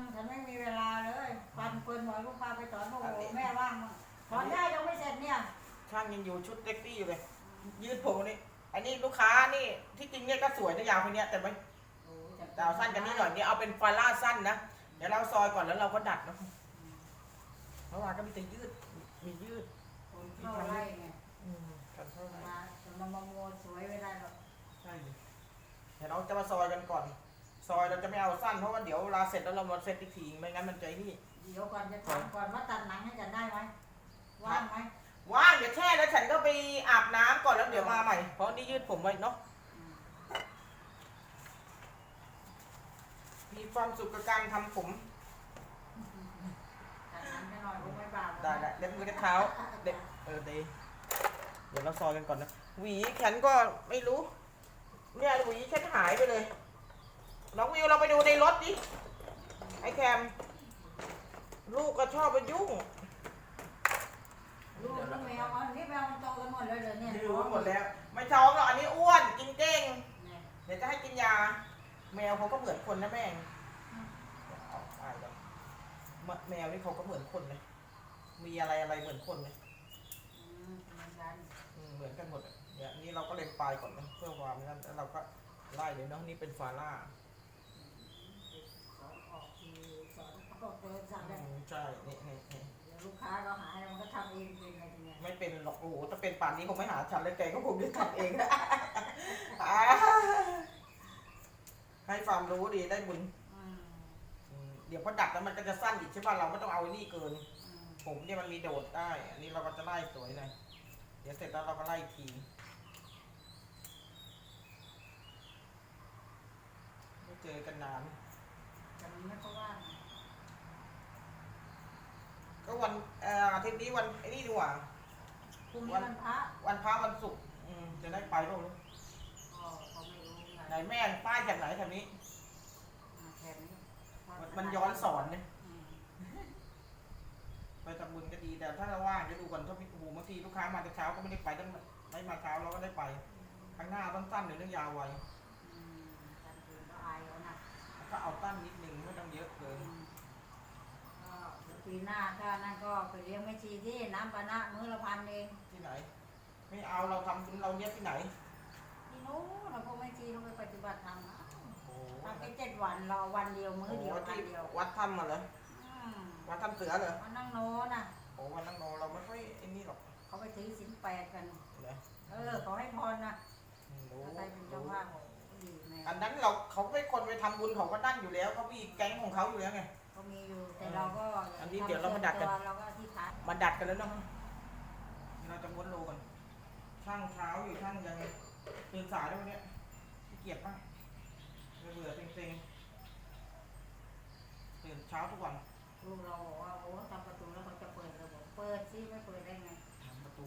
มฉันไม่มีเวลาเลยฟันเปินหน่อยลูกพาไปสอนโอ้โหแม่ว่างมั้งสอนได้ยังไม่เสร็จเนี่ยช่างยังอยู่ชุดเซ็กซี่อยู่เลย ยืดผมนี่ อันนี้ลูกค้านี่ที่จริงเนี่ยก็สวยนะยาวคนเนี้ยแต่ไม่โอ้โหจะแต่เอาสั้นกันนิดหน่อยนี่เอาเป็นฟาร่าสั้นนะ เดี๋ยวเราซอยก่อนแล้วเราก็ดัดเนาะเมื่อวานก็มีแต่ยืด มียืดคนเข้าไร่ไงอืมกันเท่าไหร่มาจะมามาโมสวยไม่ได้หรอกใช่ดิเดี๋ยวเราจะมาซอยกันก่อน ซอยเราจะไม่เอาสั้นเพราะว่าเดี๋ยวเวลาเสร็จแล้วเรามาเซตอีกทีไม่งั้นมันใจนี่เดี๋ยวก่อนจะถามก่อนว่าตัดหนังให้ฉันได้ไหมว่างไหมว่างเดี๋ยวแช่แล้วฉันก็ไปอาบน้ำก่อนแล้วเดี๋ยวมาใหม่ เพราะนี่ยืดผมไว้เนาะอืมมีความสุขกับการทำผม ตัดหนังให้หน่อยลูกไม่บาปได้ได้เล็บมือเล็บเท้าเด็กเออดีเดี๋ยวเราซอยกันก่อนนะ หวีฉันก็ไม่รู้ เนี่ยหวีฉันหายไปเลย น้องวิวเราไปดูในรถดิ ไอ้แคม ลูกก็ชอบไปยุ่ง ลูกลูกแมวอ๋อนี่แมวมันโตกันหมดเลยเหรอเนี่ยดื้อหมดแล้ว ไม่ท้องหรอกอันนี้อ้วนกินเก่งเนี่ยเดี๋ยวจะให้กินยา แมวเขาก็เหมือนคนนะแม่งเอาตายแล้วมะแมวนี่เขาก็เหมือนคนเลยมีอะไรอะไรเหมือนคนเลยอืมเหมือนกันอืมเหมือนกันหมดอะเนี่ยนี่เราก็เล็มปลายก่อนนะเพื่อความนั้นแล้วเราก็ไล่เลยเนาะนี่เป็นฟาร่าสอน ออกคือสอนออกเปิดสั่งอืได้มใช่นี่นี่นี่เดี๋ยวลูกค้าก็หายมันก็ทำเองเป็นอะไรทีเนี้ยไม่เป็นหรอกโอ้โหถ้าเป็นป่านนี้คงไม่หาฉันเลยแกก็คงจะทำเองนะ อ่าให้ความรู้ดีได้บุญอืมอืมเดี๋ยวพอดัดแล้วมันก็จะสั้นอีกใช่ป่ะเราไม่ต้องเอาไอ้นี่เกิน อืมผมเนี่ยมันมีโดดได้ อันนี้เราก็จะไล่สวยหน่อยเดี๋ยวเสร็จแล้วเราก็ไล่อีกทีไม่เจอกันนาน แต่มันไม่ก็ว่างก็วันเอ่ออาทิตย์นี้วันไอ้นี่ดีกว่า พรุ่งนี้วันพระวันพระวันศุกร์อืมจะได้ไปบ้างก็เขาไม่รู้ไงไหนแม่ป้ายจากไหนแถวนี้ มาแถมนี้มันมันย้อนสอนเนี่ยอืมไปทำบุญก็ดีแต่ถ้าเราว่างจะดูก่อนถ้าพี่โอ้โหบางทีลูกค้ามาแต่เช้าก็ไม่ได้ไปต้องไม่มาเช้าเราก็ได้ไปข้างหน้าต้องสั้นหรือต้องยาวไว้อืมการคืนก็อายเขานะ ก็เอาตั้นนิดนึงไม่ต้องเยอะเกิน อืมก็เดี๋ยว ปีหน้าถ้านั่นก็ไปเลี้ยงแม่ชีที่น้ำปานะมื้อละพันเองที่ไหน ไม่เอาเราทำบุญเราเนี้ยที่ไหน ที่นู้นเราพวกแม่ชีเขาไปปฏิบัติธรรมนะโอ้โหทำแค่เจ็ดวันเราวันเดียวมื้อเดียวโอ้พันที่เดียววัดถ้ำมาเหรออืมวัดถ้ำเสือเหรอวันนั่งโน้นน่ะ โอ้วันนั่งนอนเราไม่ค่อยไอ้นี่หรอกเขาไปถือศีลแปดกัน เหรอเออขอให้พรนะรู้ถ้าใครเป็นเจ้าภาพดีแม่อันนั้นเราเขาเป็นคนไปทำบุญเขาก็นั่งอยู่แล้วเขามีแก๊งของเขาอยู่แล้วไงก็ มีอยู่ แต่เราก็อันนี้เดี๋ยวเรามาดัดกันทำส่วตัวเราก็ที่ฐานมาดัดกันแล้วเนาะเดี๋ยวเราจะม้วนโลกันช่างเช้าอยู่ช่างยังตื่นสายแล้ววันเนี้ยขี้เกียจมากเบื่อๆเซ็งๆตื่นเช้าทุกวันลูกเราบอกว่าโอ้ทำประตูแล้วเขาจะเปิดระบบเปิดซิไม่เปิดได้ไงทำประตู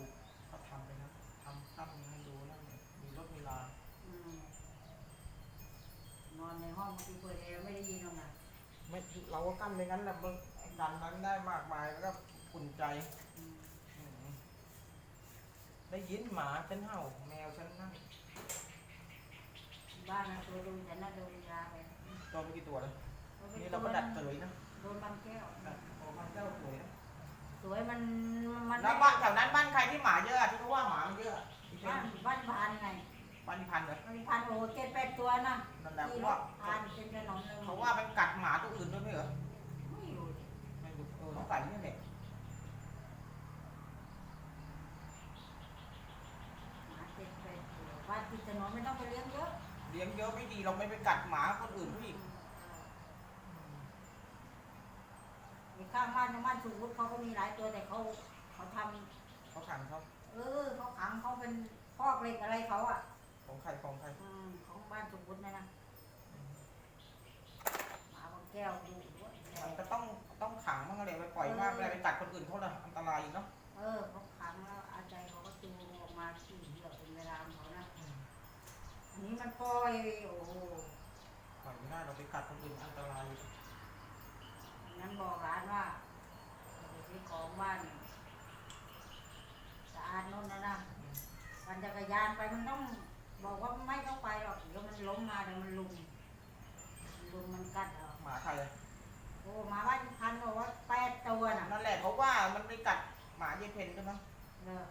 ก็ทำไปนะทำตั้งให้ดูนะมีรถมีลา อืมนอนในห้องบางทีเปิดแอร์ไม่ได้ยินหรอกนะ ไม่เราก็กั้นไปงั้นแหละมึงดันนั้นได้มากมายแล้วก็ขุ่นใจอืมอืมได้ยินหมาฉันเห่า แมวฉันนั่งบ้านนะตัวดูฉันน่ะโดนยาไปโดนไปกี่ตัวเลยโดนไปนี่เราก็ดัดเตยนะโดนบางแก้วดัดโอ้บางเจ้าสวยนะสวยมันมันแล้วบ้านแถวนั้นบ้านใครที่หมาเยอะอะที่เขาว่าหมามันเยอะอะอีเช่บ้านนบ้านพานไง บ้านที่พันเลยบ้านพานโอ้เจ็ดแปดตัวนะนั่นแหละเพที่ราะรว่าถพานเป็นถนนเลยเขาว่ามันกัดหมาตัวอื่นด้วยไม่เหรอไม่รู้ไม่รู้เออต้องใส่เนี่ยแหละหมาเจ็ดแปดตัวบ้านติดถนนไม่ต้องไปเลี้ยงเยอะเลี้ยงเยอะไม่ดีเราไม่ไปกัดหมาคนอื่นเขาอีกไอ้ข้างบ้านในบ้านสุวุฒิเขาก็มีหลายตัวแต่เขาเขาทเขาขังเขาำเออเขาขังเขาเป็นพอกเหล็กอะไรเขาอะของ ใครของใครอืมของบ้านสุวุฒินะนะหมาบางแก้วดูด้วยมันก็ต้องต้องขังมั่งอะไรไปปล่อยมากไม่ได้ไปกัดคนอื่นเขาเลยอันตรายอีกเนาะเออเขาขังแล้วอาใจเขาก็จูงออกมาขี่เหยื่อเป็นเวลาของเขานะอันนี้มันปล่อยโอ้โหปล่อยไม่ได้เราไปกัดคนอื่นอันตรายอีกนั้นบอกร้านว่าจะไปซื้อของบ้านสะอาดโน่นนะนะอืมปั่นจักรยานไปมันต้อง บอกว่าไม่ต้องไปหรอกเดี๋ยวมันล้มมาเดี๋ยวมันลุมมันลุมมันกัดเอาหมาใครเลยเออ้มาว่าพันบอกว่าแปดตัวน่ะนั่นแหละเขาว่ามันไปกัดหมาเยเพนใช่ไหมเนอะ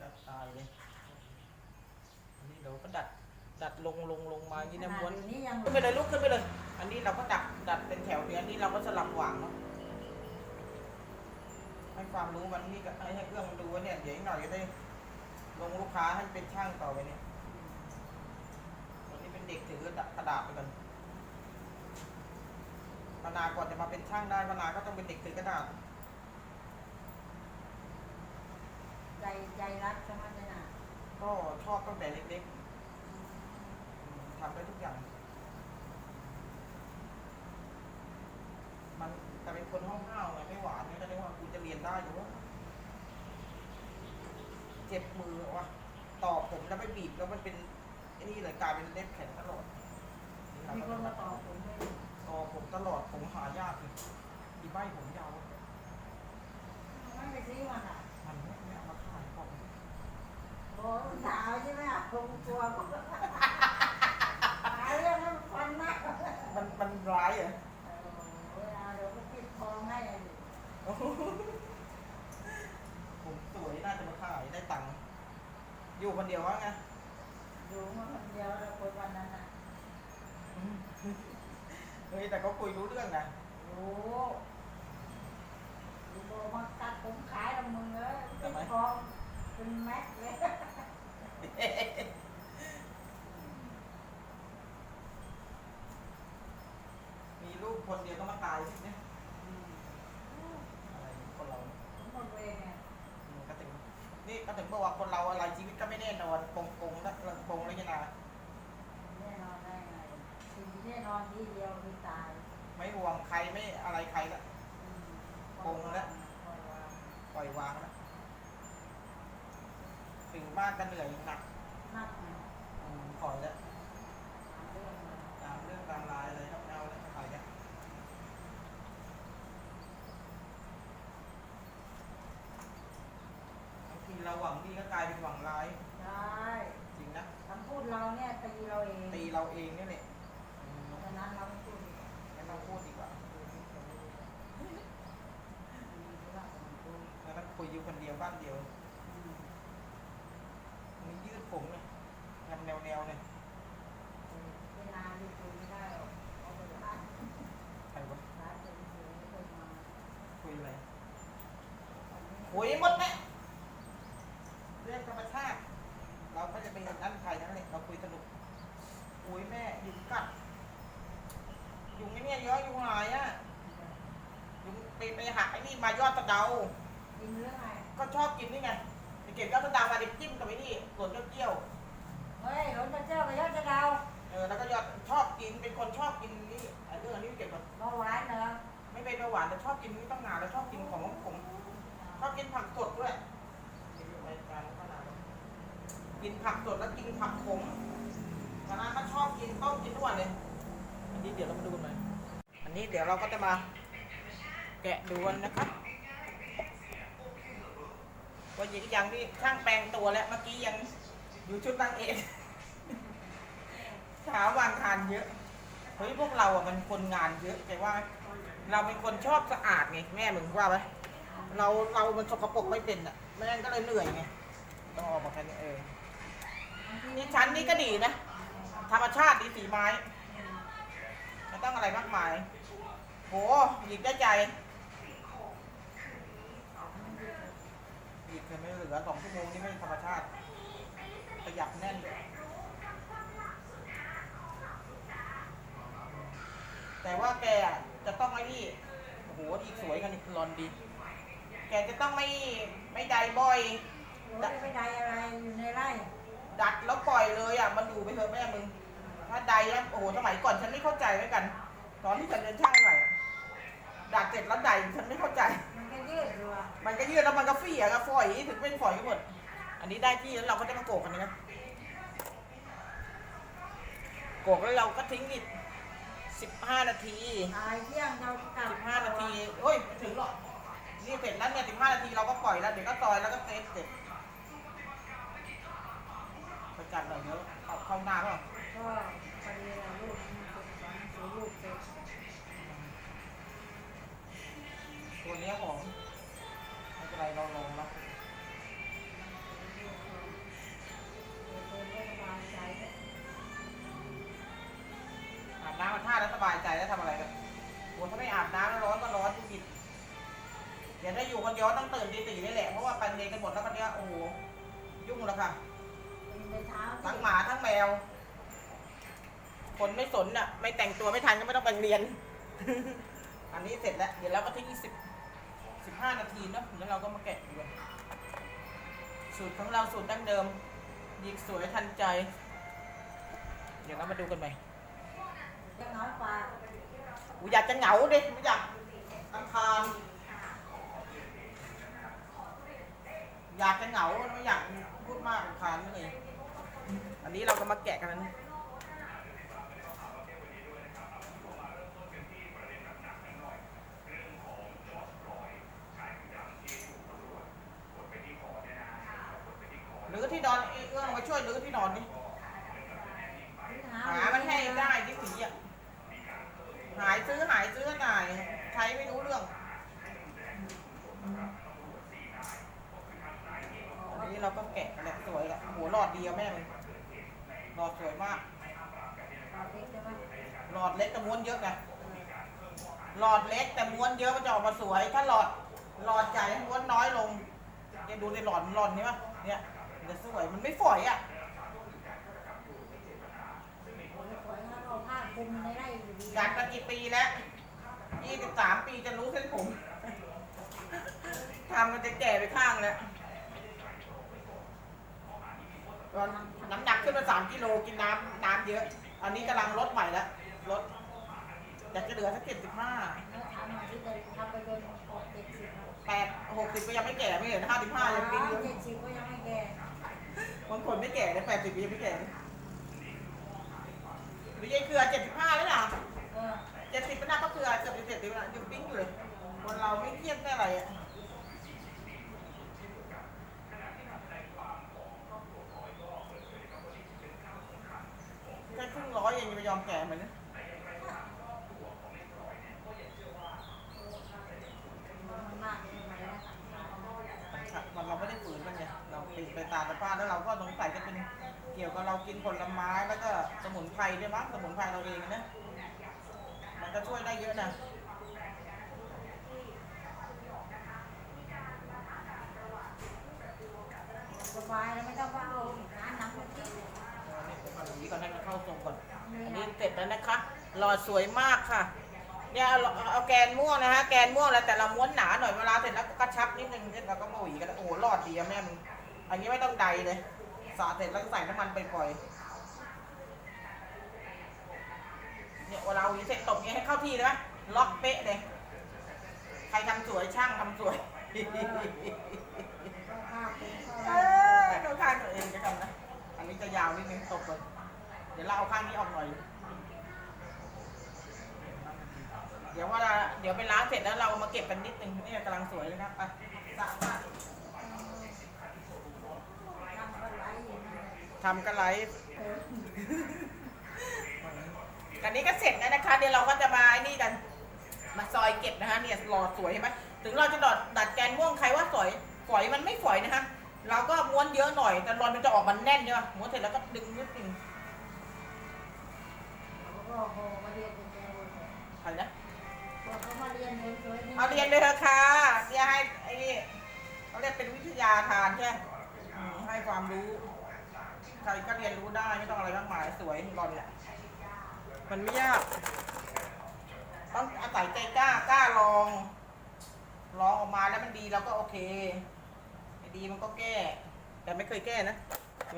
กัดตายเลยอันนี้เราก็ดัดดัดลงลงลงมาอย่างนี้นะม้วนขดนี้ยังขึ้นไปเลยลุกขึ้นไปเลย อันนี้เราก็ดัดดัดเป็นแถวเนี้ยอันนี้เราก็สลับวางเนาะให้ความรู้มันนี่ก็ให้ให้เอื้องมันดูว่าเนี่ยเดี๋ยวอีกหน่อยจะได้ ลงลูกค้าให้เป็นช่างต่อไปเนี่ยตอนนี้เป็นเด็กถือกระดาษกระดาษไปก่อนพนาก่อนจะมาเป็นช่างได้พนาก็ต้องเป็นเด็กถือกระดาษใจใจรักใช่ไหมเนี่ยน่ะก็ชอบตั้งแต่เล็กๆทำได้ทุกอย่าง มันแต่เป็นคนห้าวๆไงไม่หวานเนี่ยก็เรียกว่ากูจะเรียนได้หรือว่า เจ็บมือวะต่อผมแล้วไปบีบแล้วมันเป็นไอ้นี่เลยกลายเป็นเล็บแข็งตลอดมีคนมาตอบผมให้ต่อผมตลอดผมหายากเลยอีใบผมยาวไม่ไปซื้อมันอะมันไม่ไม่เอามาขายของโอ้สาวใช่ไหมอะผมกลัวผมหาเรื่องนั้นฟันมากมันมันร้ายเหรอเวลาเดี๋ยวก็ปิดทองให้เล ยผมสวยน่าจะมาขายได้ตังค์อยู่คนเดียววะไงอยู่มาคนเดียวแล้วคนวันนั้นอะเฮ้ยแต่ก็คุยรู้เรื่องนะโอ้ดูโบมาตัดผมขายละมึงเลยปิดทองเป็นแม็กเลยมีลูกคนเดียวก็มาตายสิเนี่ยอะไรคนเรา หมดเวรไง อืมก็ถึงนี่ก็ ถึงบอกว่าคนเราอะไรชีวิตก็ไม่แน่นอนปงปงแล้วปงแล้วยังไงแน่นอนได้ไงสิ่งที่แน่นอนที่เดียวคือตายไม่ห่วงใครไม่อะไรใครละ อืมปลงแล้ว ปล่อยวางปล่อยวางแล้วถึงบ้านก็เหนื่อยหนักนักไงอืมปล่อยแล้ว หาเรื่องมัน ตามเรื่องตามรายอะไรครับเอาแล้วไปแล้วบางทีเราหวังดีก็กลายเป็นหวังร้ายได้จริงนะคำพูดเราเนี่ยตีเราเองตีเราเองนี่แหละอืมเพราะฉะนั้นเราไม่พูดดีกว่าไม่ต้องพูดดีกว่ามีธุระกับมันพูดแล้วก็คุยอยู่คนเดียวบ้านเดียวอืมมียืดผมเลยทำแนวแนวๆเลย เวลาดูคุยไม่ได้หรอกเอาไปร้าน ใครวะ ร้านเฉยๆคนมา คุยอะไร วันนี้ คุยหมดไหม เรื่องธรรมชาติ เราก็จะไปนั่นใครนั่นเลยเราคุยสนุกอุ้ยแม่ยุงกัดยุงไอ้เนี่ยเยอะยุงหายอะยุงไปไปหาไอ้นี่มายอดตะเดากินเรื่องอะไรก็ชอบกินนี่ไงไปเก็บยอดตะเดามาเด็กจิ้มกับไอ้นี่ส่วนเกี้ยวเฮ้ยหลวงตาเจ้ากับยอดจะเดาๆเออแล้วก็ยอดชอบกินเป็นคนชอบกินนี่ไอ้เรื่องอันนี้เก็บแบบเบาหวานเหรอไม่เป็นเบาหวานแต่ชอบกินนี่ตั้งนานแล้วชอบกินของผมชอบกินผักสดด้วย กินผักสดแล้วกินผักขมตอนนั้นก็ชอบกินต้มกินทุกวันเลย อันนี้เดี๋ยวเรามาดูกันหน่อยอันนี้เดี๋ยวเราก็จะมาแกะดูกันนะคะว่าหญิงยังที่ช่างแปลงตัวแล้วเมื่อกี้ยังอยู่ชุดนางเอกเช้าวางทานเยอะเฮ้ยพวกเราอะมันคนงานเยอะแต่ว่า เราเป็นคนชอบสะอาดไงแม่หมึงว่าไหมเราเรามันสกปรกไม่เป็นอะแม่ก็เลยเหนื่อยไงต้องออกมาแค่นี้เออ นี่ชั้นนี้ก็ดีนะ ธรรมชาติดีสีไม้ไม่ต้องอะไรมากมาย โหหยิบได้ใจหยิบเลยไม่เหลือสองชั่วโมงนี่ไม่ธรรมชาติประหยัดแน่นแต่ว่าแกจะต้องไอ้นี่โอ้โหอีกสวยกันอีกรอนดี แกจะต้องไม่ไม่ใดบ่อย ไม่ได้อะไรอยู่ในไร่ ดัดแล้วปล่อยเลยอะมันอยู่ไปเถอะแม่มึงถ้าใดนะโอ้โหสมัยก่อนฉันไม่เข้าใจเหมือนกัน ตอนที่ฉันเรียนช่างใหม่อะดัดเสร็จแล้วใดฉันไม่เข้าใจ มันก็ยืดอยู่อะมันก็ยืดแล้วมันก็เฟียก็ฝอยถึงเป็นฝอยกันหมดอันนี้ได้ที่แล้วเราก็จะมาโกกกันนะโกกแล้วเราก็ทิ้งอีกสิบห้านาทีตายเที่ยงเรากลับสิบห้านาทีโอ้ยไม่ถึงหรอกนี่เสร็จแล้วเนี่ยสิบห้านาทีเราก็ปล่อยแล้วเดี๋ยวก็ซอยแล้วก็เซตเสร็จ ไปจัดหน่อยเดี๋ยวเอาเข้าหน้าเปล่าก็พอดีเราลูกมันเป็นสอนหนังสือลูกเสร็จเนี้ยของไม่เป็นไรเราลองแล้วเดินได้สบายใจเลยอาบน้ำมาท่าแล้วสบายใจแล้วทำอะไรกันโอ้ถ้าไม่อาบน้ำแล้วร้อนก็ร้อนทุกทีเดี๋ยวถ้าอยู่คนเดียวต้องตื่นตีสี่นี่แหละเพราะว่าไปเรียนกันหมดแล้วคนเนี้ยโอ้โหยุ่งแล้วค่ะ ท้าทั้งหมาทั้งแมว คนไม่สนอะ ไม่แต่งตัวไม่ทันก็ไม่ต้องไปเรียน อันนี้เสร็จแล้ว เดี๋ยวเราก็ทิ้งอีกสิบสิบห้านาทีเนาะแล้วเราก็มาแกะดูกันสูตรของเราสูตรดั้งเดิมหยิกสวยทันใจ เดี๋ยวเรามาดูกันใหม่จะน้อยกว่ากูอยากจะเหงาดิไม่อยากอังคารอยากจะเหงาไม่อยากพูดมากอังคารเลย อันนี้เราก็มาแกะกันนะหรือที่นอนเอ้ยเอื้องมาช่วยหรือที่นอนนี่หามันให้ได้ที่สีอะหายซื้อหายซื้อหน่ายใช้ไม่รู้เรื่องอันนี้เราก็แกะแบบสวยแหละโหหลอดเดียวแม่มัน หลอดสวยมากหลอดเล็กแต่ม้วนเยอะไงหลอดเล็กแต่ม้วนเยอะมันจะออกมาสวย ถ้าหลอดหลอดใหญ่ม้วนน้อยลงเนี่ยดูในหลอดมันหลอดนี่ปะเนี่ยมันจะสวยมันไม่ฝอยอะอยากมากี่ปีแล้วยี่สิบสามปีจะรู้เส้นผมทำมันจะแก่ไปข้างแล้วตอ นน้ำหนักขึ้นมาสามกิโลกินน้ำน้ำเยอะ อันนี้กำลังลดใหม่แล้วลดอยากจะเหลือสักเจ็ดสิบห้าแปดหกสิบก็ยังไม่แก่ไม่เห็นห้าสิบห้ายังปิ้งอยู่เจ็ดสิบก็ยังไม่แก่บางคนไม่แก่เลยแปดสิบยังไม่แก่เลยหรือยายเกลือเจ็ดสิบห้าแล้วล่ะเออเจ็ดสิบเป็นหน้าก็คือเกือบจะเจ็ดสิบแล้วยังปิ้งอยู่เลยคนเราไม่เครียดไม่อะไรอะแค่ค งร้อยเองยังไม่ยอมแก่เหมือนนะมันเลยทำไมนะมันเราไม่ได้ฝืนมันไงเราเป็นไปตามสภาพแล้วเราก็สงสัยจะเป็นเกี่ยวกับเรากินผลไม้แล้วก็สมุนไพรด้วยมั้งสมุนไพรเราเองนะมันก็ช่วยได้เยอะนะสบายแล้วไม่ต้องว่าเอาน้ำน้ำมันกิน เอาเนี่ยไป ก่อนหวีก่อนให้มันเข้าทรงก่อน อันนี้เสร็จแล้วนะคะ หลอดสวยมากค่ะ เนี่ยเอาเอาแกนม่วงนะฮะแกนม่วงแล้วแต่เราม้วนหนาหน่อยเวลาเสร็จแล้วก็กระชับนิดนึงเสร็จแล้วก็มาหวีกันโอ้โหหลอดดีอะแม่มึงอันนี้ไม่ต้องใดเลยสาเสร็จแล้วก็ใส่น้ำมันไปปล่อยเนี่ยเวลาหวีเสร็จตบเงี้ยให้เข้าที่เลยไหมล็อกเป๊ะเลยใครทำสวยช่างทำสวยต้องข้าวเป็นข้าวเออดูข้างตัวเองจะทำนะ อันนี้จะยาวนิดนึงตบเลยเดี๋ยวเราเอาข้างนี้ออกหน่อย เดี๋ยวว่าเดี๋ยวไปล้างเสร็จแล้วเรามาเก็บกันนิดนึงนี่กำลังสวยเลยครับไปสะอาดทำอะไล่ทำกันไลฟ์เออกันนี้ก็เสร็จแล้วนะคะ เดี๋ยวเราก็จะมาไอ้นี่กัน มาซอยเก็บนะคะเนี่ยหล่อสวยเห็นไหมถึงเราจะดอดดัดแกนม่วงใครว่าสวยฝอยมันไม่ฝอยนะคะเราก็ม้วนเยอะหน่อย แต่รอนมันจะออกมันแน่นใช่ไหมม้วนเสร็จแล้วก็ดึงนิดนึง ก็โหมาเรียนเป็นแกวนเลยใครนะบอกเขามาเรียนสวยๆนี่เอาเรียนไปเถอะค่ะเนี่ยให้ไอ้นี่เขาเรียกเป็นวิทยาทานใช่ไหมอืมให้ความรู้ใครก็เรียนรู้ได้ไม่ต้องอะไรมากมายสวยรอนแหละมันไม่ยาก ต้องอาศัยใจกล้ากล้าลองลองออกมาแล้วมันดีเราก็โอเคไม่ดีมันก็แก้ แต่ไม่เคยแก้นะ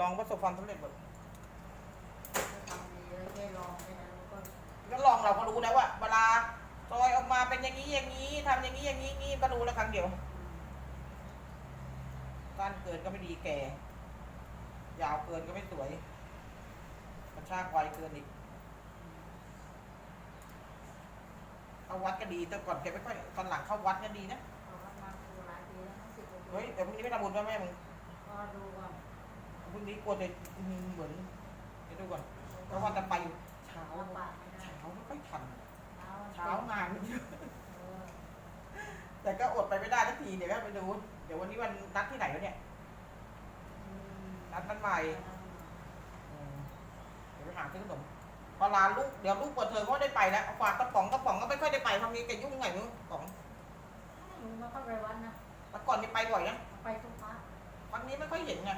ลองประสบความสำเร็จหมด ทำเยอะแค่ลองแค่นั้นก็ ก็ลองเราก็รู้แล้วว่าเวลาซอยออกมาเป็นอย่างนี้อย่างนี้ทำอย่างนี้อย่างนี้อย่างนี้ก็รู้แล้วครั้งเดียวสั้นเกินก็ไม่ดีแก่ ยาวเกินก็ไม่สวยกระชากไวเกินอีกเข้าวัดก็ดีแต่ก่อนแกไม่ค่อยตอนหลังเข้าวัดก็ดีนะเอาวัดมาดูหลายปีแล้วนะสิบกว่าปีเฮ้ยแต่พรุ่งนี้ไม่ทำบุญป่ะแม่มึงก็ดูก่อนพรุ่งนี้กลัวจะอื้อหือเหมือนไปดูก่อนเพราะว่าจะไปเช้าลำบากไม่ได้เช้าไม่ค่อย ทันเช้าเช้างานมันเยอะเออแต่ก็อดไปไม่ได้ทักทีเดี๋ยวก็ไปดูเดี๋ยววันนี้วันนัดที่ไหนวะเนี่ยอืมนัดนัดใหม่อืมเดี๋ยวไปหาซื้อขนมพอลาลูกเดี๋ยวลูกเปิดเทอมก็ได้ไปแล้วฝากกระป๋องกระป๋องก็ไม่ค่อยได้ไปทำนี้แกยุ่งไงนู้นกระป๋องลุงมาเข้าไปวัดนะแต่ก่อนนี่ไปบ่อยนะไปทุกพระครั้งนี้ไม่ค่อยเห็นไง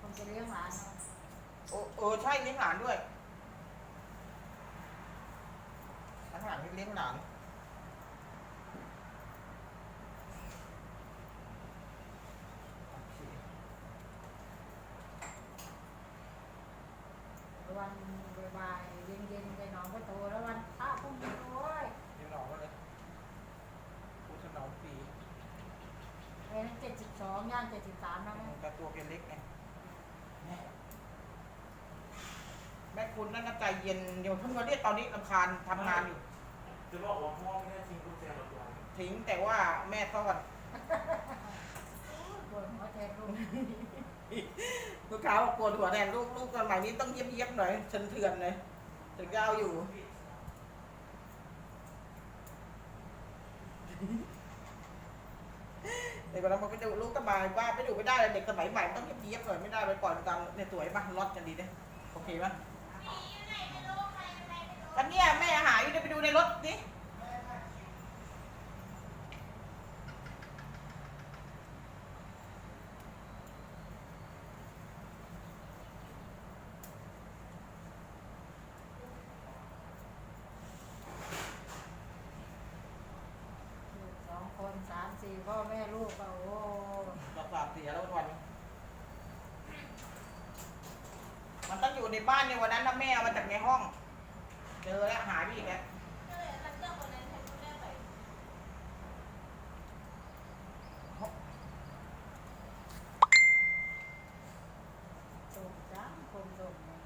ผมจะเลี้ยงหลานเนาะโอ้เออใช่เลี้ยงหลานด้วย หลานหลานเลี้ยงหลานโอเควันบ่ายๆเย็นๆใจน้องก็โตแล้ววันพระพรุ่งนี้โอ้ยเลี้ยงหลานก็เลยพูดถนอมฟรีเอ็นเจ็ดสิบสองย่างเจ็ดสิบสามแล้วแม่แต่ตัวแกเล็กไงแม่แม่คุณนั่นก็ใจเย็นเดี๋ยวเพิ่งมาเรียกตอนนี้ลำคาญทำงานอยู่ จะบอกว่าพ่อไม่ได้ทิ้งกุญแจรถไว้ทิ้งแต่ว่าแม่ซ่อนปวดหัวแทนลุงลูกค้าบอกปวดหัวแทนลูกลูกสมัยนี้ต้องเยียบๆหน่อยเถื่อนๆเลยถึงจะเอาอยู่ เด็กคนนั้นมันไปดูลูกสบายว่าไปดูไม่ได้เลยเด็กสมัยใหม่มันต้องเยียบๆหน่อยไม่ได้ไปปล่อยมันตามในสวยป่ะรอดกันดีเนี่ยโอเคป่ะ กันเนี่ยแม่หาอยู่เดี๋ยวไปดูในรถดิลูกสองคนสามสี่พ่อแม่ลูกก็โอ้ประสาทเสียแล้ววันมันต้องอยู่ในบ้านในวันนั้นนะแม่เอามาจากในห้อง เจอแล้วหายไปอีกแล้วส่งจ้าคนส่งเนี่ย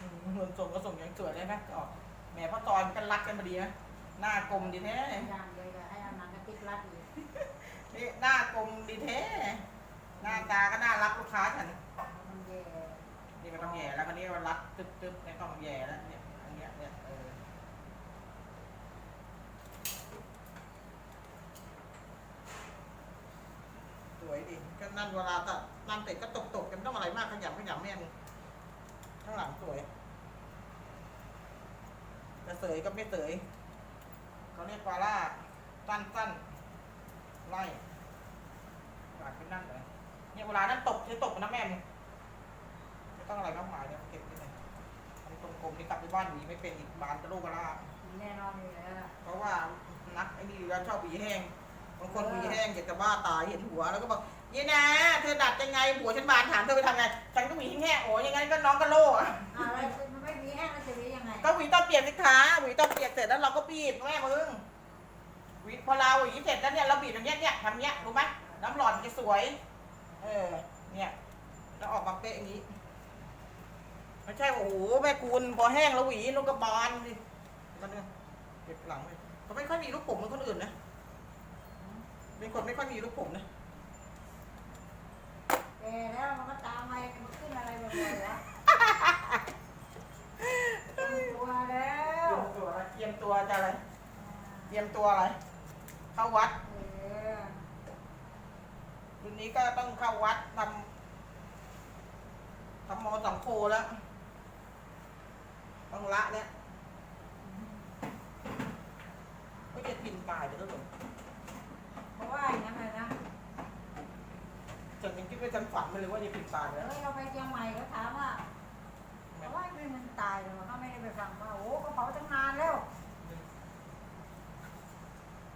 อืมเงินส่งก็ส่งอย่างสวยเลยนะออกแหม่พ่อจอยมันกันรักกันมาดีนะหน้ากลมดีแท้อย่างเดียวก็ให้เอาหนังกระติกรัดอีกนี่หน้ากลมดีแท้หน้าตาก็น่ารักลูกค้าฉันมันแย่นี่ไม่ต้องแย่แล้ววันนี้เรารัดตึ๊บตึ๊บไม่ต้องแย่แล้วเนี่ยอันเนี้ยเนี่ยเออสวยดิก็ นั่นเวลาตัดนั่นเสร็จก็ตกตกๆกันต้องอะไรมากขยำขยำแม่มึงข้างหลังสวยจะเสยก็ไม่เสยเขาเรียกวาล่าสั้นสั้นๆไล่ปาดขึ้นนั่นเลยเนี่ยเวลานั้นตกจะตกนะแม่มึงไม่ต้องอะไรมากมายเนี่ยเก็บไว้เลยอันนี้กลมๆนี่กลับไปบ้านหวีไม่เป็นอีกบานกระโลกกระลาแน่นอนอยู่แล้วเพราะว่านักไอ้นี่แล้วชอบหวีแห้งบางคนหวีแห้งอยากจะบ้าตายเห็นหัวแล้วก็บอกยี่นะเธอดัดยังไงหัวฉันบานถามเธอไปทำไงฉันก็หวีแห้งๆโอ้ยยังไงก็น้องกระโลกอะอะไรมันไม่มีแห้งแล้วจะมียังไงก็หวีตอนเปียกสิคะหวีตอนเปียกเสร็จแล้วเราก็บีบแม่มึงหวีพอเราหวีเสร็จแล้วเนี่ยเราบีบอย่างเงี้ยเนี่ยทำเงี้ยรู้ไหมน้ำหลอดมันจะสวย เออ เนี่ยแล้วออกมาเป๊ะอย่างนี้ไม่ใช่โอ้โหแม่คุณพอแห้งแล้วหวีลูกกระบาลดิมันเนี่ยเก็บหลังเลยเขาไม่ค่อยมีลูกผมเหมือนคนอื่นนะเป็นคนไม่ค่อยมีลูกผมนะแก่แล้วมันก็ตามมามันขึ้นอะไรบ่อยๆวะตัวแล้วเตรียมตัวอะไรเตรียมตัวจะอะไร เตรียมตัวอะไร เข้าวัดเออทีนี้ก็ต้องเข้าวัดทำทำมอสังโฆแล้ว ต้องละเนี่ยก็จะปินตายไปแล้วเหรอ เพราะว่าอย่างนั้นเลยนะ ฉันยังคิดว่าฉันฝันไปเลยว่าจะปินตายแล้วเฮ้ยเราไปเชียงใหม่เขาถามว่าเพราะว่าไม่มันตายเลยเขาไม่ได้ไปฟังว่าโอ้เขาเผาตั้งนานแล้ว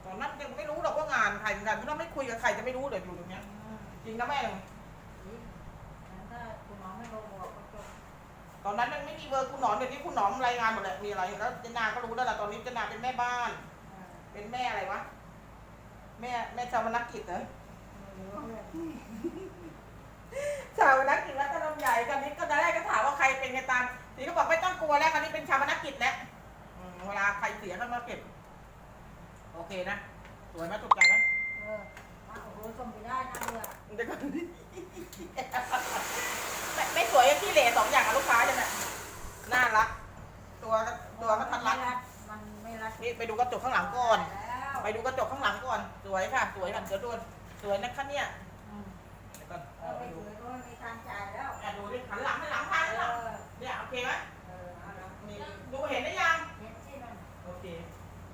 ตอนนั้นยังไม่รู้หรอกว่างานใครเหมือนกันถ้าไม่คุยกับใครจะไม่รู้เดี๋ยวอยู่ตรงเนี้ยจริงนะแม่ถ้าคุณหมอไม่โทรบอกก็จบตอนนั้นมันไม่มีเบอร์คุณหนอมเดี๋ยวนี้คุณหนอมรายงานหมดแหละมีอะไรแล้วเจนาก็รู้แล้วล่ะตอนนี้เจนาเป็นแม่บ้าน เป็นแม่อะไรวะ แม่แม่ชาวนักกิจเหรอ หรือว่า ชาวนักกิจแล้วก็ลำใหญ่ตอนนี้ก็ได้ก็ถามว่าใครเป็นไงตามทีก็บอกไม่ต้องกลัวแล้วตอนนี้เป็นชาวนักกิจแล้วอืมเวลาใครเสียก็มาเก็บ โอเคนะ สวยไหมถูกใจไหมเออว่าโอ้โหส่งไปได้นะเบื่อเดี๋ยวก่อนไม่ไม่สวยอย่างที่เหล่สองอย่างกับลูกค้าจังน่ะน่ารัก ตัวก็ตัวก็ทันรัก มันไม่รัดนี่ไปดูกระจกข้างหลังก่อน แล้วไปดูกระจกข้างหลังก่อน สวยค่ะ สวยค่ะเดี๋ยวดูสวยนะคะเนี่ย อืม เดี๋ยวก่อน เออไป ดูก็ไม่มีทางจ่ายแล้วแอบดูดิหันหลังหันหลังทางเอหันหลังอเนี่ยโอเคไหมเออเอาละนี่ดูเห็นได้ยังเห็นสิมันโอเค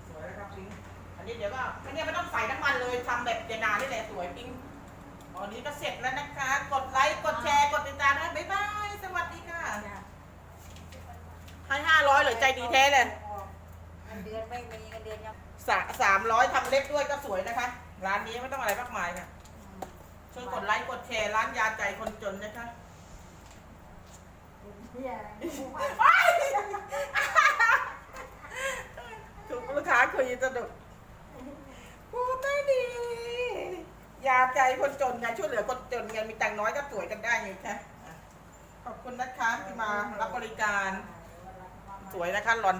สวยนะครับพิงค์อันนี้เดี๋ยวก็อันนี้ไม่ต้องใส่น้ำมันเลยทำแบบเจนานี่แหละสวยพิงค์อ๋อนี้ก็เสร็จแล้วนะคะ กดไลค์ กดแชร์ กดติดตามนะบ๊ายบาย สวัสดีค่ะจ้ะให้ห้าร้อยเลยใจดีแท้เลยเงินเดือนไม่มีเงินเดือนยังสาสามร้อยทำเล็บด้วยก็สวยนะคะ ร้านนี้ไม่ต้องอะไรมากมายค่ะอืม ช่วยกดไลค์กดแชร์ร้านยาใจคนจนนะคะ เฮียถูกลูกค้าคุยสนุกพูดไม่ดี ยาใจคนจนไงช่วยเหลือคนจนไงมีตังค์น้อยก็สวยกันได้ไงคะอะขอบคุณนะคะที่มารับบริการ สวยนะคะหลอน